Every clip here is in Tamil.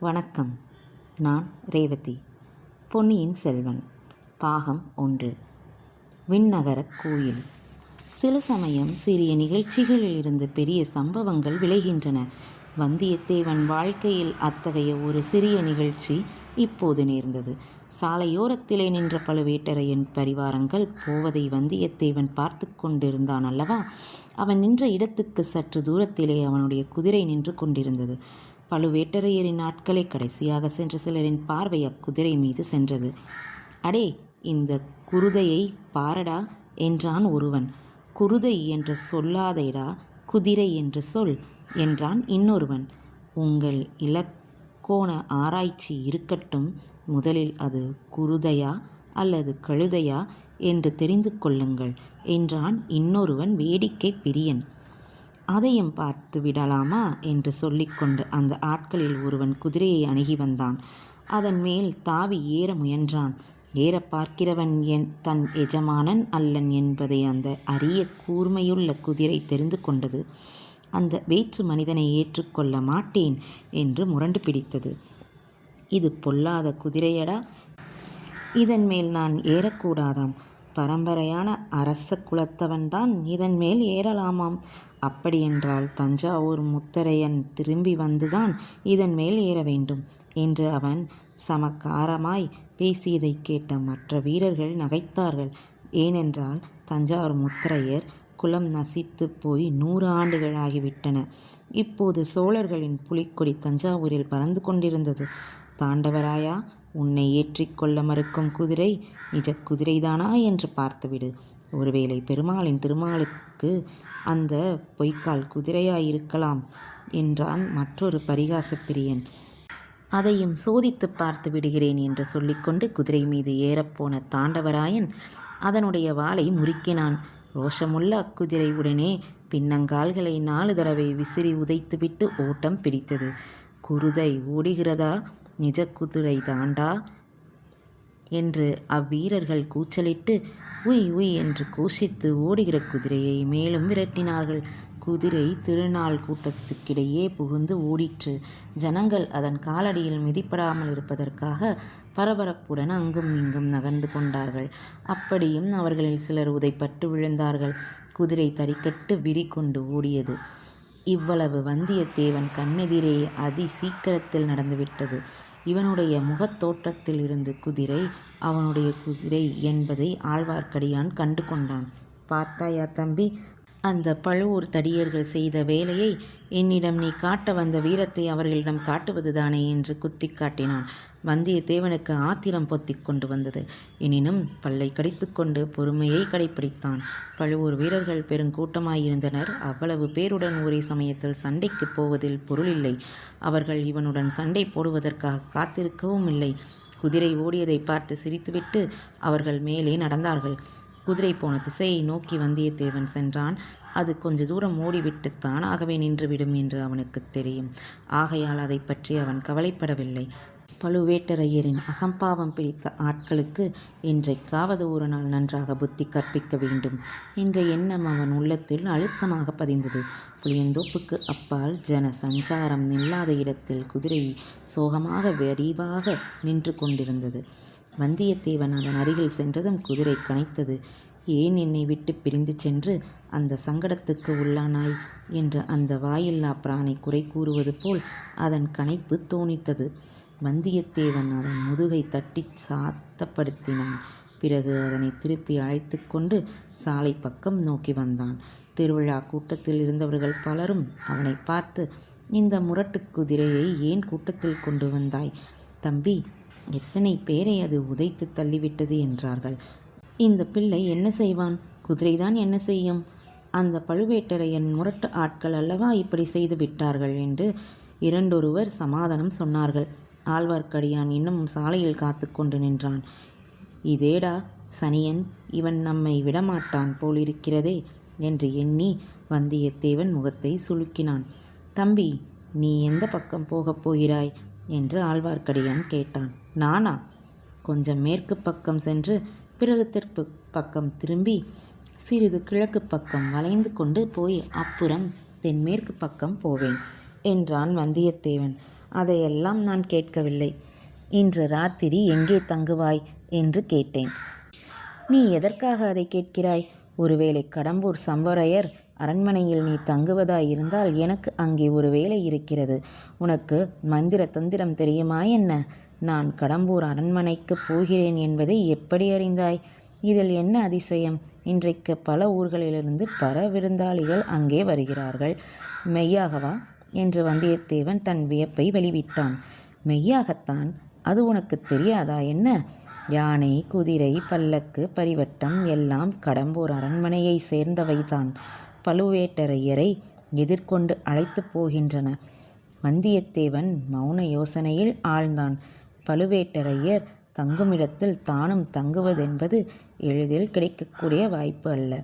வணக்கம். நான் ரேவதி பொன்னியின் செல்வன். பாகம் ஒன்று. விண்ணகரக் கோயில். சில சமயம் சிறிய நிகழ்ச்சிகளில் இருந்து பெரிய சம்பவங்கள் விளைகின்றன. வந்தியத்தேவன் வாழ்க்கையில் அத்தகைய ஒரு சிறிய நிகழ்ச்சி இப்போது நேர்ந்தது. சாலையோரத்திலே நின்ற பழுவேட்டரையன் பரிவாரங்கள் போவதை வந்தியத்தேவன் பார்த்து கொண்டிருந்தான் அல்லவா? அவன் நின்ற இடத்துக்கு சற்று தூரத்திலே அவனுடைய குதிரை நின்று கொண்டிருந்தது. பழுவேட்டரையரின் ஆட்களை கடைசியாக சென்ற சிலரின் பார்வை அக்குதிரை மீது சென்றது. அடே இந்த குருதையை பாரடா என்றான் ஒருவன். குருதை என்று சொல்லாதேடா குதிரை என்று சொல் என்றான் இன்னொருவன். உங்கள் இலக்கோண ஆராய்ச்சி இருக்கட்டும் முதலில் அது குருதையா அல்லது கழுதையா என்று தெரிந்து கொள்ளுங்கள் என்றான் இன்னொருவன் வேடிக்கை பிரியன். அதையும் பார்த்து விடலாமா? என்று சொல்லிக்கொண்டு அந்த ஆட்களில் ஒருவன் குதிரையை அணுகி வந்தான். அதன் மேல் தாவி ஏற முயன்றான். ஏற பார்க்கிறவன் என் தன் எஜமானன் அல்லன் என்பதை அந்த அரிய கூர்மையுள்ள குதிரை தெரிந்து கொண்டது. அந்த வேற்று மனிதனை ஏற்றுக்கொள்ள மாட்டேன் என்று முரண்டு பிடித்தது. இது பொல்லாத குதிரையடா. இதன் மேல் நான் ஏறக்கூடாதாம். பரம்பரையான அரச குலத்தவன்தான் இதன் மேல் ஏறலாமாம். அப்படியென்றால் தஞ்சாவூர் முத்தரையன் திரும்பி வந்துதான் இதன் மேல் ஏற வேண்டும் என்று அவன் சமக்காரமாய் பேசியதை கேட்ட மற்ற வீரர்கள் நகைத்தார்கள். ஏனென்றால் தஞ்சாவூர் முத்தரையர் குலம் நசித்து போய் நூறு ஆண்டுகள் ஆகிவிட்டன. இப்போது சோழர்களின் புலிக்கொடி தஞ்சாவூரில் பறந்து கொண்டிருந்தது. தாண்டவராயா உன்னை ஏற்றிக்கொள்ள மறுக்கும் குதிரை நிஜ குதிரைதானா என்று பார்த்துவிடு. ஒருவேளை பெருமாளின் திருமாலுக்கு அந்த பொய்க்கால் குதிரையாயிருக்கலாம் என்றான் மற்றொரு பரிகாசப் பிரியன் அதையும் சோதித்து பார்த்து விடுகிறேன் என்று சொல்லிக்கொண்டு குதிரை மீது ஏறப்போன தாண்டவராயன் அதனுடைய வாளை முறுக்கினான். ரோஷமுள்ள அக்குதிரை உடனே பின்னங்கால்களை நாலு தடவை விசிறி உதைத்துவிட்டு ஓட்டம் பிடித்தது. குருதை ஓடுகிறதா? நிஜ குதிரை தாண்டா? என்று அவ்வீரர்கள் கூச்சலிட்டு உய் உய் என்று கோஷித்து ஓடுகிற குதிரையை மேலும் விரட்டினார்கள். குதிரை திருநாள் கூட்டத்துக்கிடையே புகுந்து ஓடிற்று. ஜனங்கள் அதன் காலடியில் மிதிப்படாமல் இருப்பதற்காக பரபரப்புடன் அங்கும் இங்கும் நகர்ந்து கொண்டார்கள். அப்படியும் அவர்களில் சிலர் உதைப்பட்டு விழுந்தார்கள். குதிரை தறிக்கட்டு விரி கொண்டு ஓடியது. இவ்வளவு வந்தியத்தேவன் கண்ணெதிரே அதி சீக்கிரத்தில் நடந்துவிட்டது. இவனுடைய முகத்தோற்றத்தில் இருந்து குதிரை அவனுடைய குதிரை என்பதை ஆழ்வார்க்கடியான் கண்டு கொண்டான் பார்த்தாயா தம்பி அந்த பழுவூர் தடியர்கள் செய்த வேலையை என்னிடம் நீ காட்ட வந்த வீரத்தை அவர்களிடம் காட்டுவதுதானே என்று குத்தி காட்டினான் வந்தியத்தேவனுக்கு ஆத்திரம் பொத்திக் கொண்டு வந்தது. எனினும் பல்லை கடித்துக்கொண்டு பொறுமையை கடைப்பிடித்தான். பழுவூர் வீரர்கள் பெருங்கூட்டமாயிருந்தனர் அவ்வளவு பேருடன் ஒரே சமயத்தில் சண்டைக்கு போவதில் பொருளில்லை. அவர்கள் இவனுடன் சண்டை போடுவதற்காக காத்திருக்கவும் இல்லை. குதிரை ஓடியதை பார்த்து சிரித்துவிட்டு அவர்கள் மேலே நடந்தார்கள். குதிரை போன திசையை நோக்கி வந்தியத்தேவன் சென்றான். அது கொஞ்ச தூரம் ஓடிவிட்டுத்தான் ஆகவே நின்றுவிடும் என்று அவனுக்கு தெரியும். ஆகையால் அதை பற்றி அவன் கவலைப்படவில்லை. பழுவேட்டரையரின் அகம்பாவம் பிடித்த ஆட்களுக்கு இன்றைக்காவது ஒரு நாள் நன்றாக புத்தி கற்பிக்க வேண்டும். என்ற எண்ணம் அவன் உள்ளத்தில் அழுத்தமாக பதிந்தது. புளியந்தோப்புக்கு அப்பால் ஜன சஞ்சாரம் இல்லாத இடத்தில் குதிரை சோகமாக விரிவாக நின்று கொண்டிருந்தது. வந்தியத்தேவன் அதன் அருகில் சென்றதும் குதிரை கனைத்தது. ஏன் என்னை விட்டு பிரிந்து சென்று அந்த சங்கடத்துக்கு உள்ளானாய்? என்று அந்த வாயில்லா பிராணி குறை கூறுவது போல் அதன் கனைப்பு தோணித்தது. வந்தியத்தேவன் அதன் முதுகை தட்டி சாத்தப்படுத்தினான். பிறகு அதனை திருப்பி அழைத்து கொண்டு சாலை பக்கம் நோக்கி வந்தான். திருவிழா கூட்டத்தில் இருந்தவர்கள் பலரும் அவனை பார்த்து இந்த முரட்டு குதிரையை ஏன் கூட்டத்தில் கொண்டு வந்தாய்? தம்பி எத்தனை பேரை அது உதைத்து தள்ளிவிட்டது என்றார்கள். இந்த பிள்ளை என்ன செய்வான்? குதிரைதான் என்ன செய்யும்? அந்த பழுவேட்டரையன் முரட்டு ஆட்கள் அல்லவா இப்படி செய்து விட்டார்கள்? என்று இரண்டொருவர் சமாதானம் சொன்னார்கள். ஆழ்வார்க்கடியான் இன்னும் சாலையில் காத்து கொண்டு நின்றான். இதேடா சனியன் இவன் நம்மை விடமாட்டான் போலிருக்கிறதே என்று எண்ணி வந்தியத்தேவன் முகத்தை சுளுக்கினான். தம்பி நீ எந்த பக்கம் போகப் போகிறாய்? என்று ஆழ்வார்க்கடியான் கேட்டான். நானா? கொஞ்சம் மேற்கு பக்கம் சென்று பிறகு தெற்கு பக்கம் திரும்பி சிறிது கிழக்கு பக்கம் வளைந்து கொண்டு போய் அப்புறம் தென்மேற்கு பக்கம் போவேன் என்றான் வந்தியத்தேவன். அதையெல்லாம் நான் கேட்கவில்லை. இன்று ராத்திரி எங்கே தங்குவாய்? என்று கேட்டேன். நீ எதற்காக அதை கேட்கிறாய்? ஒருவேளை கடம்பூர் சம்பரையர் அரண்மனையில் நீ தங்குவதாயிருந்தால் எனக்கு அங்கே ஒரு வேலை இருக்கிறது. உனக்கு மந்திர தந்திரம் தெரியுமா என்ன? நான் கடம்பூர் அரண்மனைக்கு போகிறேன் என்பதை எப்படி அறிந்தாய்? இதில் என்ன அதிசயம்? இன்றைக்கு பல ஊர்களிலிருந்து பல விருந்தாளிகள் அங்கே வருகிறார்கள். மெய்யாகவா? என்று வந்தியத்தேவன் தன் வியப்பை வெளிவிட்டான். மெய்யாகத்தான் அது உனக்கு தெரியாதா என்ன? யானை குதிரை பல்லக்கு பரிவட்டம் எல்லாம் கடம்பூர் அரண்மனையை சேர்ந்தவைதான். பழுவேட்டரையரை எதிர்கொண்டு அழைத்து போகின்றன. வந்தியத்தேவன் மௌன யோசனையில் ஆழ்ந்தான். பழுவேட்டரையர் தங்குமிடத்தில் தானும் தங்குவதென்பது எளிதில் கிடைக்கக்கூடிய வாய்ப்பு அல்ல.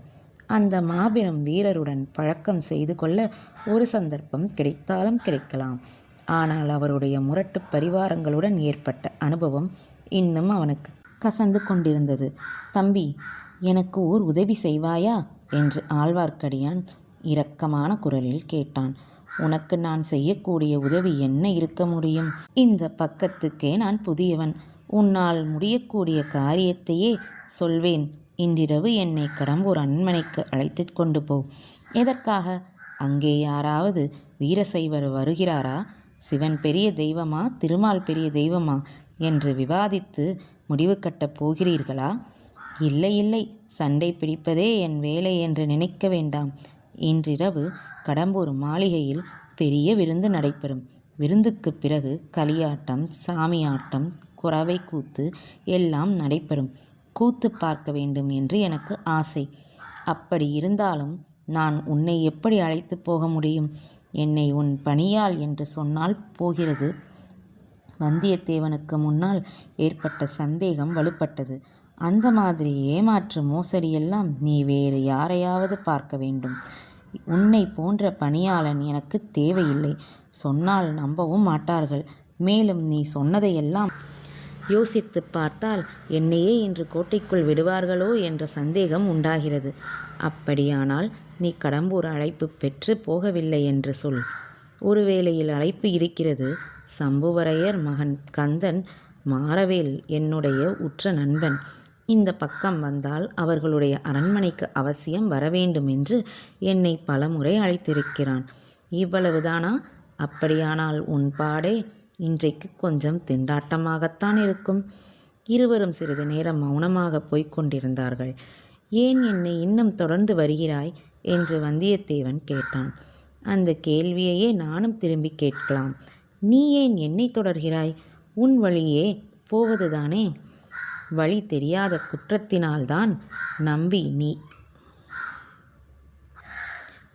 அந்த மாபெரும் வீரருடன் பழக்கம் செய்து கொள்ள ஒரு சந்தர்ப்பம் கிடைத்தாலும் கிடைக்கலாம். ஆனால் அவருடைய முரட்டு பரிவாரங்களுடன் ஏற்பட்ட அனுபவம் இன்னும் அவனுக்கு கசந்து கொண்டிருந்தது. தம்பி எனக்கு ஓர் உதவி செய்வாயா? என்று ஆழ்வார்க்கடியான் இரக்கமான குரலில் கேட்டான். உனக்கு நான் செய்யக்கூடிய உதவி என்ன இருக்க முடியும்? இந்த பக்கத்துக்கே நான் புதியவன். உன்னால் முடியக்கூடிய காரியத்தையே சொல்வேன். இன்றிரவு என்னை கடம்பூர் அரண்மனைக்கு அழைத்து கொண்டு போ. எதற்காக? அங்கே யாராவது வீரசைவர் வருகிறாரா? சிவன் பெரிய தெய்வமா? திருமால் பெரிய தெய்வமா? என்று விவாதித்து முடிவு கட்டப் போகிறீர்களா? இல்லை இல்லை. சண்டை பிடிப்பதே என் வேலை என்று நினைக்க வேண்டாம். இன்றிரவு கடம்பூர் மாளிகையில் பெரிய விருந்து நடைபெறும். விருந்துக்கு பிறகு களியாட்டம் சாமியாட்டம் குறவை கூத்து எல்லாம் நடைபெறும். கூத்து பார்க்க வேண்டும் என்று எனக்கு ஆசை. அப்படி இருந்தாலும் நான் உன்னை எப்படி அழைத்து போக முடியும்? என்னை உன் பணியாள் என்று சொன்னால் போகிறது. வந்தியத்தேவனுக்கு முன்னால் ஏற்பட்ட சந்தேகம் வலுப்பட்டது. அந்த மாதிரி ஏமாற்று மோசடியெல்லாம் நீ வேறு யாரையாவது பார்க்க வேண்டும். உன்னை போன்ற பணியாளன் எனக்கு தேவையில்லை. சொன்னால் நம்பவும் மாட்டார்கள். மேலும் நீ சொன்னதையெல்லாம் யோசித்து பார்த்தால் என்னையே இன்று கோட்டைக்குள் விடுவார்களோ என்ற சந்தேகம் உண்டாகிறது. அப்படியானால் நீ கடம்பூர் அழைப்பு பெற்று போகவில்லை என்று சொல். ஒருவேளையில் அழைப்பு இருக்கிறது. சம்புவரையர் மகன் கந்தன் மாறவேல் என்னுடைய உற்ற நண்பன். இந்த பக்கம் வந்தால் அவர்களுடைய அரண்மனைக்கு அவசியம் வரவேண்டும் என்று என்னை பலமுறை அழைத்திருக்கிறான். இவ்வளவுதானா? அப்படியானால் உன் பாடே இன்றைக்கு கொஞ்சம் திண்டாட்டமாகத்தான் இருக்கும். இருவரும் சிறிது நேரம் மௌனமாக போய்க் கொண்டிருந்தார்கள் ஏன் என்னை இன்னும் தொடர்ந்து வருகிறாய்? என்று வந்தியத்தேவன் கேட்டான். அந்த கேள்வியையே நானும் திரும்பி கேட்கலாம். நீ ஏன் என்னை தொடர்கிறாய்? உன் வழியே போவதுதானே? வழி தெரியாத குற்றத்தினால்தான் நம்பி நீ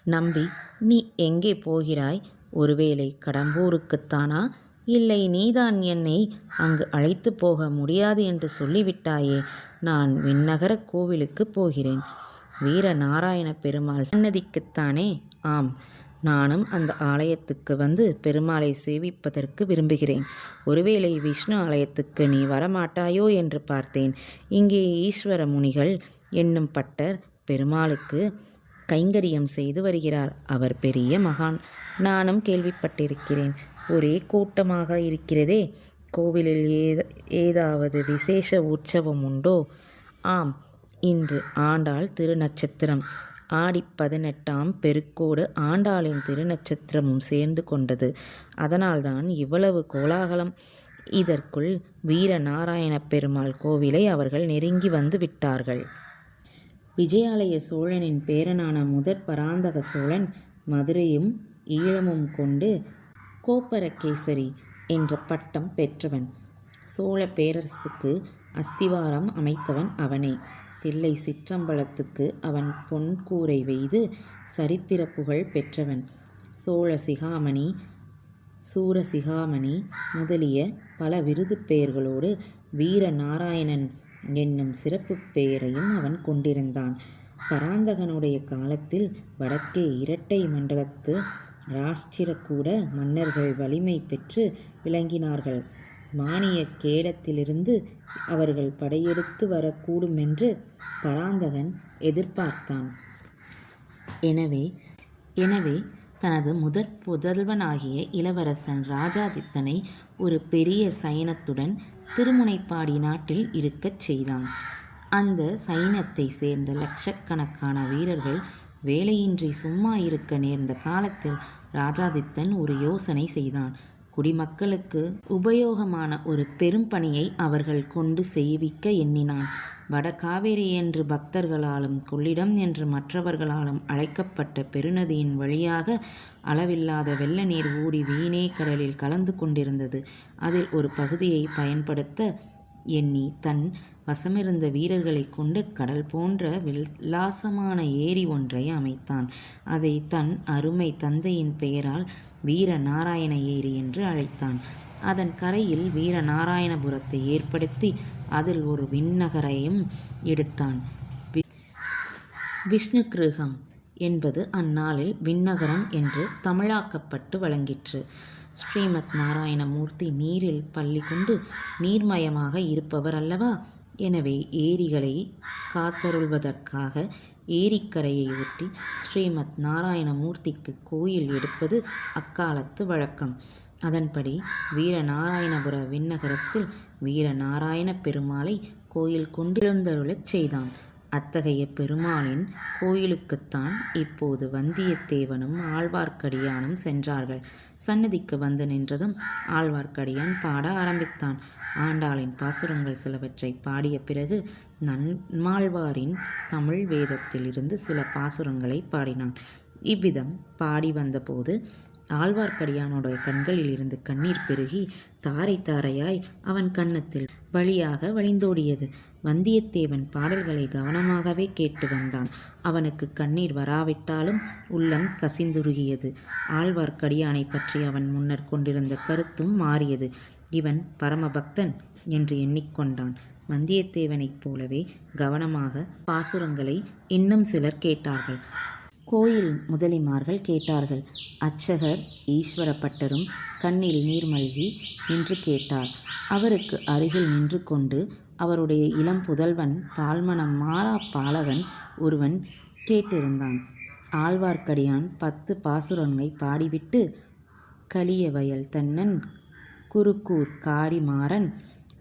நம்பி நீ எங்கே போகிறாய்? ஒருவேளை கடம்பூருக்குத்தானா? இல்லை நீதான் என்னை அங்கு அழைத்து போக முடியாது என்று சொல்லிவிட்டாயே நான் விண்ணகர கோவிலுக்கு போகிறேன். வீர நாராயண பெருமாள் சன்னதிக்குத்தானே? ஆம் நானும் அந்த ஆலயத்துக்கு வந்து பெருமாளை சேவிப்பதற்கு விரும்புகிறேன். ஒருவேளை விஷ்ணு ஆலயத்துக்கு நீ வரமாட்டாயோ என்று பார்த்தேன். இங்கே ஈஸ்வர முனிகள் என்னும் பட்டர் பெருமாளுக்கு கைங்கரியம் செய்து வருகிறார். அவர் பெரிய மகான். நானும் கேள்விப்பட்டிருக்கிறேன். ஒரே கூட்டமாக இருக்கிறதே. கோவிலில் ஏத ஏதாவது விசேஷ உற்சவம் உண்டோ? ஆம். இன்று ஆண்டாள் திருநட்சத்திரம். ஆடி பதினெட்டாம் பெருக்கோடு ஆண்டாளின் திருநட்சத்திரமும் சேர்ந்து கொண்டது. அதனால்தான் இவ்வளவு கோலாகலம். இதற்குள் வீரநாராயண பெருமாள் கோவிலை அவர்கள் நெருங்கி வந்து விட்டார்கள். விஜயாலய சோழனின் பேரனான முதற் பராந்தக சோழன் மதுரையும் ஈழமும் கொண்டு கோப்பரகேசரி என்ற பட்டம் பெற்றவன். சோழ பேரரசுக்கு அஸ்திவாரம் அமைத்தவன் அவனே. தில்லை சிற்றம்பலத்துக்கு அவன் பொன்கூரை வெய்து சரித்திர புகழ் பெற்றவன். சோழ சிகாமணி சூரசிகாமணி முதலிய பல விருது பெயர்களோடு வீர நாராயணன் என்னும் சிறப்பு பெயரையும் அவன் கொண்டிருந்தான். பராந்தகனுடைய காலத்தில் வடக்கே இரட்டை மண்டலத்து ராஷ்டிரக்கூட மன்னர்கள் வலிமை பெற்று விளங்கினார்கள். மானிய கேடத்திலிருந்து அவர்கள் படையெடுத்து வரக்கூடுமென்று பராந்தகன் எதிர்பார்த்தான். எனவே எனவே தனது முதற் புதல்வனாகிய இளவரசன் ராஜாதித்தனை ஒரு பெரிய சயனத்துடன் திருமுனைப்பாடி நாட்டில் இருக்கச் செய்தான். அந்த சைனத்தை சேர்ந்த லட்சக்கணக்கான வீரர்கள் வேலையின்றி சும்மா இருக்க நேர்ந்த காலத்தில் ராஜாதித்தன் ஒரு யோசனை செய்தான். குடிமக்களுக்கு உபயோகமான ஒரு பெரும் பணியை அவர்கள் கொண்டு செய்விக்க எண்ணினான். வடகாவேரி என்று பக்தர்களாலும் கொள்ளிடம் என்று மற்றவர்களாலும் அழைக்கப்பட்ட பெருநதியின் வழியாக அளவில்லாத வெள்ள நீர் ஊடி வீணே கடலில் கலந்து கொண்டிருந்தது. அதில் ஒரு பகுதியை பயன்படுத்த எண்ணி தன் வசமிருந்த வீரர்களைக் கொண்டு கடல் போன்ற வில்லாசமான ஏரி ஒன்றை அமைத்தான். அதை தன் அருமை தந்தையின் பெயரால் வீர நாராயண ஏரி என்று அழைத்தான். அதன் கரையில் வீரநாராயணபுரத்தை ஏற்படுத்தி அதில் ஒரு விண்ணகரையும் எடுத்தான். விஷ்ணு கிருகம் என்பது அந்நாளில் விண்ணகரம் என்று தமிழாக்கப்பட்டு வழங்கிற்று. ஸ்ரீமத் நாராயண மூர்த்தி நீரில் பள்ளி கொண்டு நீர்மயமாக இருப்பவர் அல்லவா? எனவே ஏரிகளை காத்தருள்வதற்காக ஏரிக்கரையை ஒட்டி ஸ்ரீமத் நாராயணமூர்த்திக்கு கோயில் எடுப்பது அக்காலத்து வழக்கம். அதன்படி வீரநாராயணபுர விண்ணகரத்தில் வீரநாராயணப் பெருமாளை கோயில் கொண்டிருந்தருளச் செய்தான். அத்தகைய பெருமாளின் கோயிலுக்குத்தான் இப்போது வந்தியத்தேவனும் ஆழ்வார்க்கடியானும் சென்றார்கள். சன்னதிக்கு வந்து நின்றதும் ஆழ்வார்க்கடியான் பாட ஆரம்பித்தான். ஆண்டாளின் பாசுரங்கள் சிலவற்றைப் பாடிய பிறகு நன்மாழ்வாரின் தமிழ் வேதத்தில் இருந்து சில பாசுரங்களை பாடினான். இவ்விதம் பாடி வந்தபோது ஆழ்வார்க்கடியானுடைய கண்களிலிருந்து கண்ணீர் பெருகி தாரை தாரையாய் அவன் கன்னத்தில் வழியாக வழிந்தோடியது. வந்தியத்தேவன் பாடல்களை கவனமாகவே கேட்டு வந்தான். அவனுக்குக் கண்ணீர் வராவிட்டாலும் உள்ளம் கசிந்துருகியது. ஆழ்வார்க்கடியானைப் பற்றி அவன் முன்னர் கொண்டிருந்த கருத்தும் மாறியது. இவன் பரமபக்தன் என்று எண்ணிக் கொண்டான். வந்தியத்தேவனைப் போலவே கவனமாக பாசுரங்களை இன்னும் சிலர் கேட்டார்கள். கோயில் முதலிமார்கள் கேட்டார்கள். அச்சகர் ஈஸ்வரப்பட்டரும் கண்ணில் நீர் மல்கி நின்று கேட்டார். அவருக்கு அருகில் நின்று கொண்டு அவருடைய இளம் புதல்வன் பால்மணம் மாறா பாலகன் ஒருவன் கேட்டிருந்தான். ஆழ்வார்க்கடியான் பத்து பாசுரங்களை பாடிவிட்டு கலியவயல் தன்னன் குருகூர்க் காரிமாறன்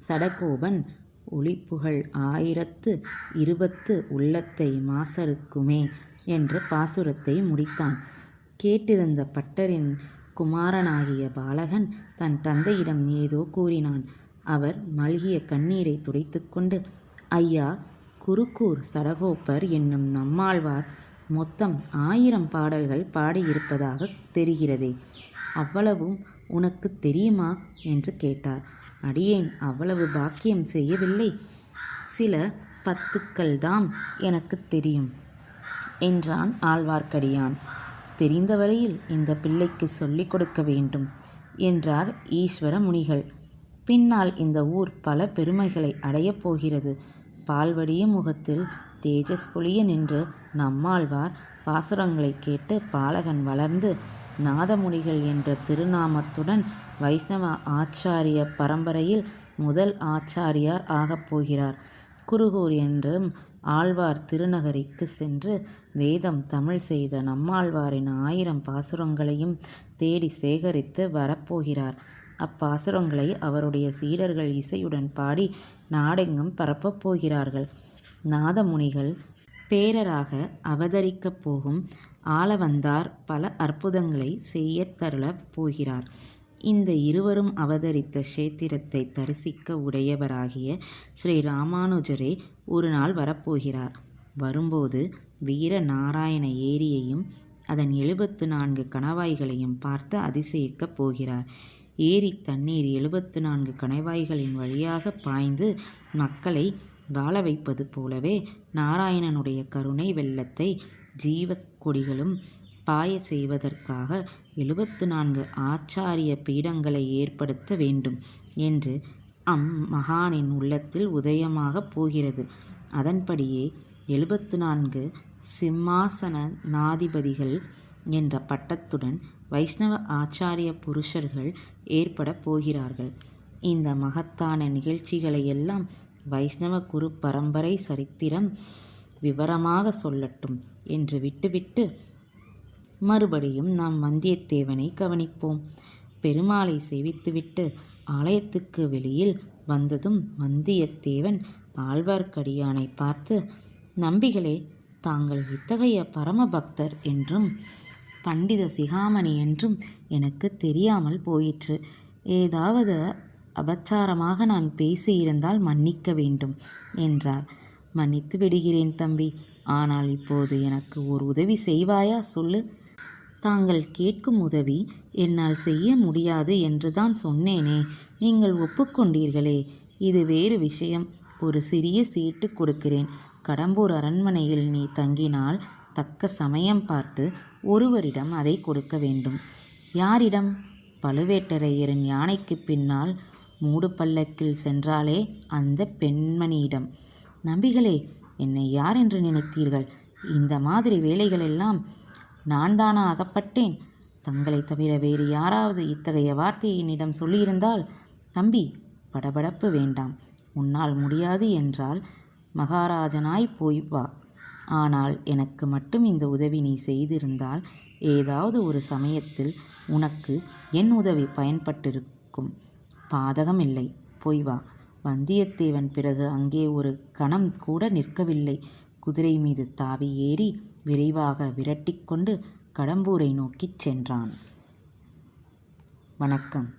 சடகோபன் ஒளிப்புகழ் ஆயிரத்து இருபத்து உள்ளத்தை மாசருக்குமே என்ற பாசுரத்தை முடித்தான். கேட்டிருந்த பட்டரின் குமாரனாகிய பாலகன் தன் தந்தையிடம் ஏதோ கூறினான். அவர் மல்கிய கண்ணீரை துடைத்துக்கொண்டு ஐயா குருக்கூர் சடகோபர் என்னும் நம்மாழ்வார் மொத்தம் ஆயிரம் பாடல்கள் பாடியிருப்பதாகத் தெரிகிறதே அவ்வளவும் உனக்கு தெரியுமா? என்று கேட்டார். அடியேன் அவ்வளவு பாக்கியம் செய்யவில்லை. சில பத்துக்கள்தாம் எனக்கு தெரியும் என்றான் ஆழ்வார்க்கடியான். தெரிந்தவரையில் இந்த பிள்ளைக்கு சொல்லிக் கொடுக்க வேண்டும் என்றார் ஈஸ்வர முனிகள். பின்னால் இந்த ஊர் பல பெருமைகளை அடையப் போகிறது. பால்வடிய முகத்தில் தேஜஸ் பொழிய நின்று நம்மாழ்வார் பாசுரங்களைக் கேட்டு பாலகன் வளர்ந்து நாதமுனிகள் என்ற திருநாமத்துடன் வைஷ்ணவ ஆச்சாரிய பரம்பரையில் முதல் ஆச்சாரியார் ஆகப் போகிறார். குருகூர் என்றும் ஆழ்வார் திருநகரிக்கு சென்று வேதம் தமிழ் செய்த நம்மாழ்வாரின் ஆயிரம் பாசுரங்களையும் தேடி சேகரித்து வரப்போகிறார். அப்பாசுரங்களை அவருடைய சீடர்கள் இசையுடன் பாடி நாடெங்கும் பரப்பப் போகிறார்கள். நாதமுனிகள் பேரராக அவதரிக்கப் போகும் ஆளவந்தார் பல அற்புதங்களைச் செய்தருளப் போகிறார். இந்த இருவரும் அவதரித்த க்ஷேத்திரத்தை தரிசிக்க உடையவராகிய ஸ்ரீராமானுஜரே ஒருநாள் வரப்போகிறார். வரும்போது வீர நாராயண ஏரியையும் அதன் எழுபத்து நான்கு கணவாய்களையும் பார்த்து அதிசயிக்கப் போகிறார். ஏரி தண்ணீர் எழுபத்து நான்கு கணவாய்களின் வழியாக பாய்ந்து மக்களை வாழ வைப்பது போலவே நாராயணனுடைய கருணை வெள்ளத்தை ஜீவ கொடிகளும் பாய செய்வதற்காக எழுபத்து நான்கு ஆச்சாரிய பீடங்களை ஏற்படுத்த வேண்டும் என்று அம்மகானின் உள்ளத்தில் உதயமாகப் போகிறது. அதன்படியே எழுபத்து நான்கு சிம்மாசன நாதிபதிகள் என்ற பட்டத்துடன் வைஷ்ணவ ஆச்சாரிய புருஷர்கள் ஏற்படப் போகிறார்கள். இந்த மகத்தான நிகழ்ச்சிகளையெல்லாம் வைஷ்ணவ குரு பரம்பரை சரித்திரம் விவரமாக சொல்லட்டும் என்று விட்டுவிட்டு மறுபடியும் நாம் வந்தியத்தேவனை கவனிப்போம். பெருமாளை சேவித்துவிட்டு ஆலயத்துக்கு வெளியில் வந்ததும் வந்தியத்தேவன் ஆழ்வார்க்கடியானை பார்த்து நம்பிகளே தாங்கள் இத்தகைய பரமபக்தர் என்றும் பண்டித சிகாமணி என்றும் எனக்கு தெரியாமல் போயிற்று. ஏதாவது அபச்சாரமாக நான் பேசியிருந்தால் மன்னிக்க வேண்டும் என்றார். மன்னித்து விடுகிறேன் தம்பி ஆனால் இப்போது எனக்கு ஒரு உதவி செய்வாயா? சொல்லு. தாங்கள் கேட்கும் உதவி என்னால் செய்ய முடியாது என்று தான் சொன்னேனே. நீங்கள் ஒப்புக்கொண்டீர்களே. இது வேறு விஷயம். ஒரு சிறிய சீட்டு கொடுக்கிறேன். கடம்பூர் அரண்மனையில் நீ தங்கினால் தக்க சமயம் பார்த்து ஒருவரிடம் அதை கொடுக்க வேண்டும். யாரிடம்? பழுவேட்டரையரின் யானைக்கு பின்னால் மூடு பல்லக்கில் சென்றாலே அந்த பெண்மணியிடம். நம்பிகளே என்னை யார் என்று நினைத்தீர்கள்? இந்த மாதிரி வேலைகளெல்லாம் நான் தானா அகப்பட்டேன் தங்களை தவிர வேறு யாராவது இத்தகைய வார்த்தையை என்னிடம் சொல்லியிருந்தால் தம்பி படபடப்பு வேண்டாம். உன்னால் முடியாது என்றால் மகாராஜனாய் போய் வா. ஆனால் எனக்கு மட்டும் இந்த உதவி நீ செய்திருந்தால் ஏதாவது ஒரு சமயத்தில் உனக்கு என் உதவி பயன்பட்டிருக்கும். பாதகம் இல்லை. போய் வா. வந்தியத்தேவன் பிறகு அங்கே ஒரு கணம் கூட நிற்கவில்லை. குதிரை மீது தாவி ஏறி விரைவாக விரட்டிக்கொண்டு கடம்பூரை நோக்கிச் சென்றான். வணக்கம்.